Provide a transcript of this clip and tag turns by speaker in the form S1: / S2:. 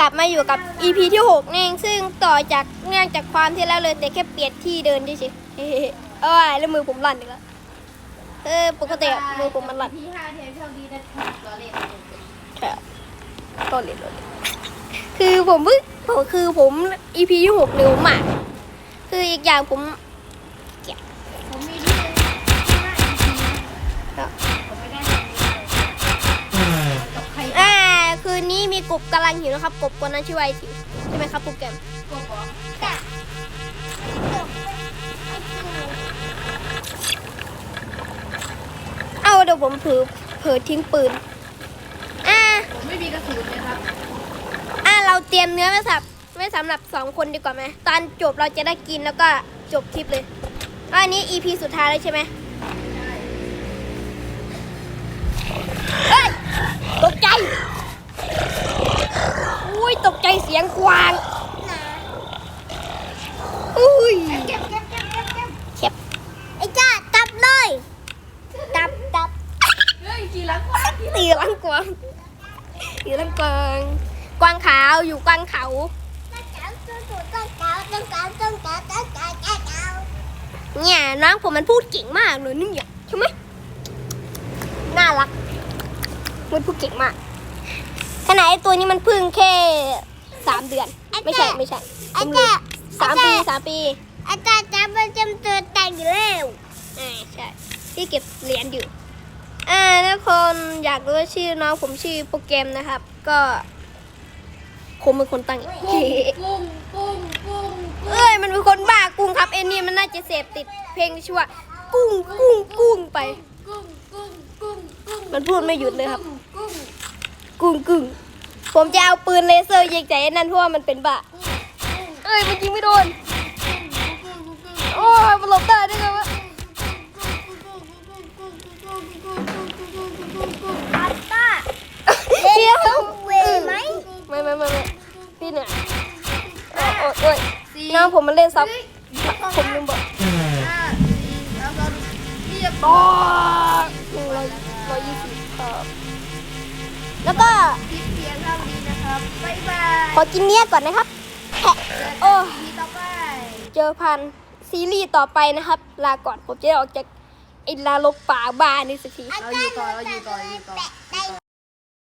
S1: กลับมาอยู่กับ EP ที่6นี่เองซึ่งต่อจากเนื่องจากความที่แล้วเลยแต่แค่เปลี่ยนที่เดินเฉยๆเฮ้ยเอ้ยแล้วมือผมลั่นอีกแล้วเออปกติอะมือผมมันลั่น
S2: ที่ห้าเทมโชคดีนะครับรอเล่น
S1: แค่ต้นเล่นต้นเล่นคือผมเพิ่งผมคือผม EP ที่6เร็วมาก คืออีกอย่างผม
S2: ผม กบ
S1: กำลังหิวนะครับ กบคนนั้นชื่อว่าไอทิวใช่ไหมครับโปรแกรม
S2: กบเหรอ
S1: เอาเดี๋ยวผมเผลอเผลอทิ้งปืนอ่า
S2: ผมไม่มีกระสุนนะครับ
S1: อ่าเราเตรียมเนื้อไว้สับไว้สำหรับสองคนดีกว่าไหมตอนจบเราจะได้กินแล้วก็จบคลิปเลยอะอันนี้ EP สุดท้ายแล้วใช่ไหม อุ้ยตกใจเสียงกวางอุ้ย
S2: เก็บเก็บเก็บเก็บเก็บ
S1: เข็บไอ้จ้าจับเลยจับจับ
S2: เฮ้ยขี่หลังกว่าขี่หลัง
S1: ตีลังกวางตีลังกวางกวางขาวอยู่กวางเขาเนี่ยน้องผมมันพูดเก่งมากเลยนี่ใช่ไหมน่ารักมันพูดเก่งมากขนาดไอ้ตัวนี้มันเพึ่งแค่ สามเดือน ไม่ใช่ไม่ใช่
S3: อาจารย์
S1: สามปีสามปี
S3: อาจารย์จะประจำตัวแต่งเร็ว
S1: อ่าใช่ที่เก็บเหรียญอยู่อ่าทุกคนอยากรู้ว่าชื่อน้องผมชื่อโปรแกรมนะครับ ก็ผมเป็นคนตั้งเอง
S2: กุ้งกุ้งกุ้ง
S1: เอ้ยมันเป็นคนบ้ากุ้งครับเอ็นนี่มันน่าจะเสพติดเพลงที่ชื่อว่ากุ้งกุ้งกุ้งไป
S2: กุ้งกุ้งกุ้งกุ้ง
S1: มันพูดไม่หยุดเลยครับ
S2: กุ้ง
S1: กุ้งกุ้ง ผมจะเอาปืนเลเซอร์ยิงใจไอ้นั่นเพราะว่ามันเป็นบ้าเอ้ยมันยิงไม่โดน โอ้ยมันหลบได้ได้ไงวะ
S3: อัตตา
S1: เดี๋ยว
S3: เวไหม
S1: ไม่ไม่ไม่ไม่พี่เนี่ยโอ้ยโอ้ยโอ้ยน้องผมมันเล่นซับผมลืมบอก
S2: แล้วก็เรียบ
S1: อ๋อหนึ่งร้อยร้อยยี่สิบครับแล้วก็
S2: คลิปเพียงเท่านี้นะครับบ๊ายบาย
S1: ขอกินเนี้ยก่อนนะครับแหะโอ้
S2: ทีต่อไป
S1: เจอพันซีรีส์ต่อไปนะครับ ลาก่อนผมจะได้ออกจากไอ้ลาลกป่าบ้านี่สักที
S2: เราอยู่ต่อเราอยู่ต่ออยู่ต่อ
S3: แต่ง